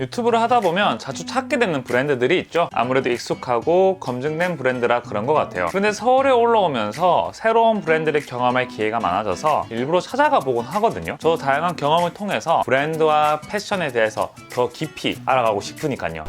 유튜브를 하다 보면 자주 찾게 되는 브랜드들이 있죠. 아무래도 익숙하고 검증된 브랜드라 그런 것 같아요. 근데 서울에 올라오면서 새로운 브랜드를 경험할 기회가 많아져서 일부러 찾아가 보곤 하거든요. 저도 다양한 경험을 통해서 브랜드와 패션에 대해서 더 깊이 알아가고 싶으니까요.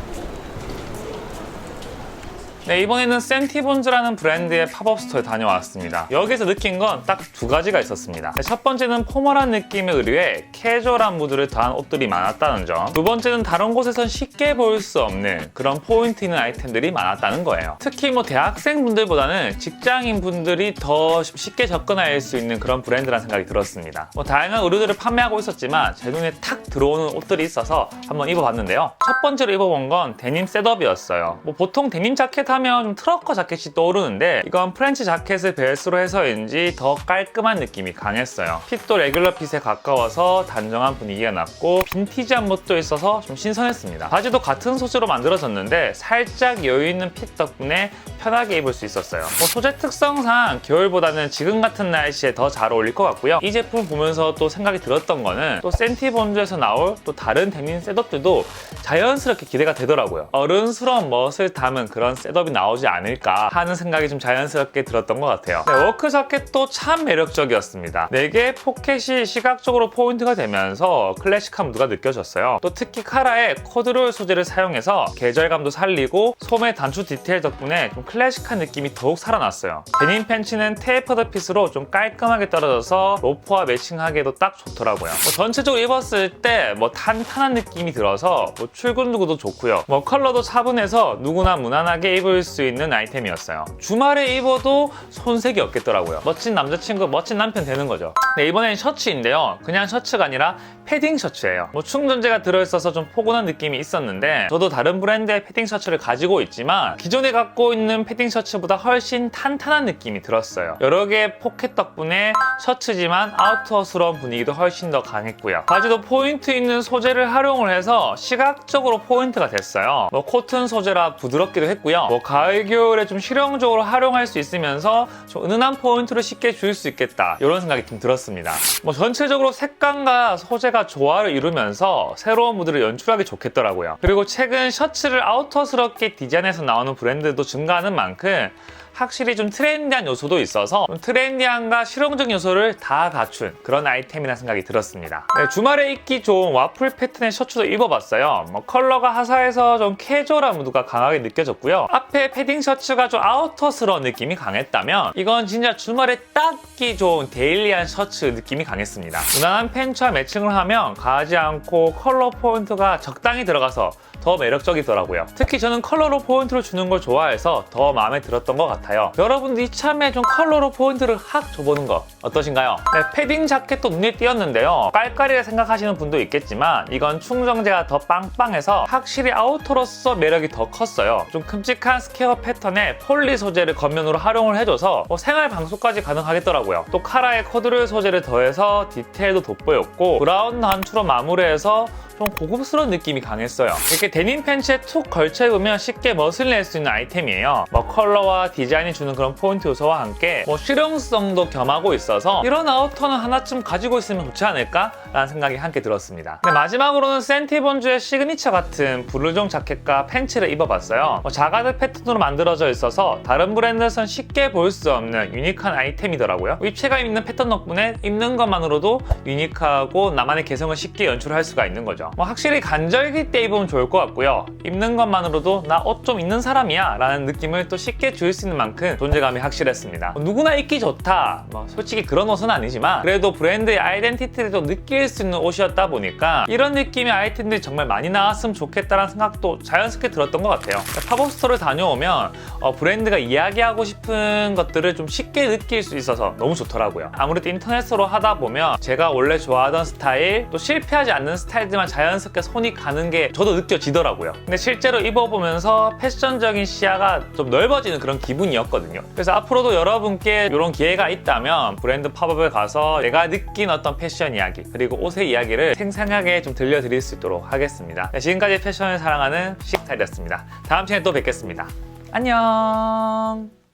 네, 이번에는 센티본즈라는 브랜드의 팝업 스토어에 다녀왔습니다. 여기서 느낀 건 딱 두 가지가 있었습니다. 네, 첫 번째는 포멀한 느낌의 의류에 캐주얼한 무드를 더한 옷들이 많았다는 점. 두 번째는 다른 곳에선 쉽게 볼 수 없는 그런 포인트 있는 아이템들이 많았다는 거예요. 특히 뭐 대학생 분들보다는 직장인 분들이 더 쉽게 접근할 수 있는 그런 브랜드라는 생각이 들었습니다. 뭐 다양한 의류들을 판매하고 있었지만 제 눈에 탁 들어오는 옷들이 있어서 한번 입어봤는데요. 첫 번째로 입어본 건 데님 셋업이었어요. 뭐 보통 데님 자켓 하면 좀 트러커 자켓이 떠오르는데 이건 프렌치 자켓을 베이스로 해서인지 더 깔끔한 느낌이 강했어요. 핏도 레귤러 핏에 가까워서 단정한 분위기가 났고 빈티지한 멋도 있어서 좀 신선했습니다. 바지도 같은 소재로 만들어졌는데 살짝 여유 있는 핏 덕분에 편하게 입을 수 있었어요. 뭐 소재 특성상 겨울보다는 지금 같은 날씨에 더 잘 어울릴 것 같고요. 이 제품 보면서 또 생각이 들었던 거는 또 센티본즈에서 나올 또 다른 데님 셋업들도 자연스럽게 기대가 되더라고요. 어른스러운 멋을 담은 그런 셋업 이 나오지 않을까 하는 생각이 좀 자연스럽게 들었던 것 같아요. 네, 워크 자켓도 참 매력적이었습니다. 4개의 포켓이 시각적으로 포인트가 되면서 클래식한 무드가 느껴졌어요. 또 특히 카라의 코드롤 소재를 사용해서 계절감도 살리고 소매 단추 디테일 덕분에 좀 클래식한 느낌이 더욱 살아났어요. 데님 팬츠는 테이퍼드 핏으로 좀 깔끔하게 떨어져서 로퍼와 매칭하기에도 딱 좋더라고요. 뭐 전체적으로 입었을 때 뭐 탄탄한 느낌이 들어서 뭐 출근 누구도 좋고요. 뭐 컬러도 차분해서 누구나 무난하게 입을 수 있는 아이템이었어요. 주말에 입어도 손색이 없겠더라고요. 멋진 남자친구, 멋진 남편 되는 거죠. 네, 이번엔 셔츠인데요. 그냥 셔츠가 아니라 패딩 셔츠예요. 뭐 충전재가 들어있어서 좀 포근한 느낌이 있었는데 저도 다른 브랜드의 패딩 셔츠를 가지고 있지만 기존에 갖고 있는 패딩 셔츠보다 훨씬 탄탄한 느낌이 들었어요. 여러 개의 포켓 덕분에 셔츠지만 아우터스러운 분위기도 훨씬 더 강했고요. 바지도 포인트 있는 소재를 활용을 해서 시각적으로 포인트가 됐어요. 뭐 코튼 소재라 부드럽기도 했고요. 뭐 가을 겨울에 좀 실용적으로 활용할 수 있으면서 좀 은은한 포인트를 쉽게 줄 수 있겠다 이런 생각이 좀 들었습니다. 뭐 전체적으로 색감과 소재가 조화를 이루면서 새로운 무드를 연출하기 좋겠더라고요. 그리고 최근 셔츠를 아우터스럽게 디자인해서 나오는 브랜드도 증가하는 만큼 확실히 좀 트렌디한 요소도 있어서 좀 트렌디함과 실용적 요소를 다 갖춘 그런 아이템이라는 생각이 들었습니다. 네, 주말에 입기 좋은 와플 패턴의 셔츠도 입어봤어요. 뭐 컬러가 화사해서 좀 캐주얼한 무드가 강하게 느껴졌고요. 앞에 패딩 셔츠가 좀 아우터스러운 느낌이 강했다면 이건 진짜 주말에 딱 입기 좋은 데일리한 셔츠 느낌이 강했습니다. 무난한 팬츠와 매칭을 하면 가지 않고 컬러 포인트가 적당히 들어가서 더 매력적이더라고요. 특히 저는 컬러로 포인트를 주는 걸 좋아해서 더 마음에 들었던 것 같아요. 여러분도 이참에 좀 컬러로 포인트를 확 줘보는 거 어떠신가요? 네, 패딩 자켓도 눈에 띄었는데요. 깔깔이라 생각하시는 분도 있겠지만 이건 충정제가 더 빵빵해서 확실히 아우터로서 매력이 더 컸어요. 좀 큼직한 스퀘어 패턴에 폴리 소재를 겉면으로 활용을 해줘서 뭐 생활 방수까지 가능하겠더라고요. 또 카라의 코드를 소재를 더해서 디테일도 돋보였고 브라운 단추로 마무리해서 좀 고급스러운 느낌이 강했어요. 이렇게 데님 팬츠에 툭 걸쳐 입으면 쉽게 멋을 낼 수 있는 아이템이에요. 뭐 컬러와 디자인이 주는 그런 포인트 요소와 함께 뭐 실용성도 겸하고 있어서 이런 아우터는 하나쯤 가지고 있으면 좋지 않을까? 라는 생각이 함께 들었습니다. 네, 마지막으로는 센티본즈의 시그니처 같은 블루종 자켓과 팬츠를 입어봤어요. 뭐 자가드 패턴으로 만들어져 있어서 다른 브랜드에선 쉽게 볼 수 없는 유니크한 아이템이더라고요. 입체감 있는 패턴 덕분에 입는 것만으로도 유니크하고 나만의 개성을 쉽게 연출할 수가 있는 거죠. 뭐 확실히 간절기 때 입으면 좋을 것 같고요. 입는 것만으로도 나 옷 좀 있는 사람이야 라는 느낌을 또 쉽게 줄 수 있는 만큼 존재감이 확실했습니다. 뭐 누구나 입기 좋다. 뭐 솔직히 그런 옷은 아니지만 그래도 브랜드의 아이덴티티를 또 느낄 수 있는 옷이었다 보니까 이런 느낌의 아이템들이 정말 많이 나왔으면 좋겠다라는 생각도 자연스럽게 들었던 것 같아요. 팝업 스토어를 다녀오면 어, 브랜드가 이야기하고 싶은 것들을 좀 쉽게 느낄 수 있어서 너무 좋더라고요. 아무래도 인터넷으로 하다 보면 제가 원래 좋아하던 스타일 또 실패하지 않는 스타일들만 자연스럽게 손이 가는 게 저도 느껴지더라고요. 근데 실제로 입어보면서 패션적인 시야가 좀 넓어지는 그런 기분이었거든요. 그래서 앞으로도 여러분께 이런 기회가 있다면 브랜드 팝업에 가서 내가 느낀 어떤 패션 이야기 그리고 옷의 이야기를 생생하게 좀 들려드릴 수 있도록 하겠습니다. 네, 지금까지 패션을 사랑하는 식탈이었습니다. 다음 시간에 또 뵙겠습니다. 안녕.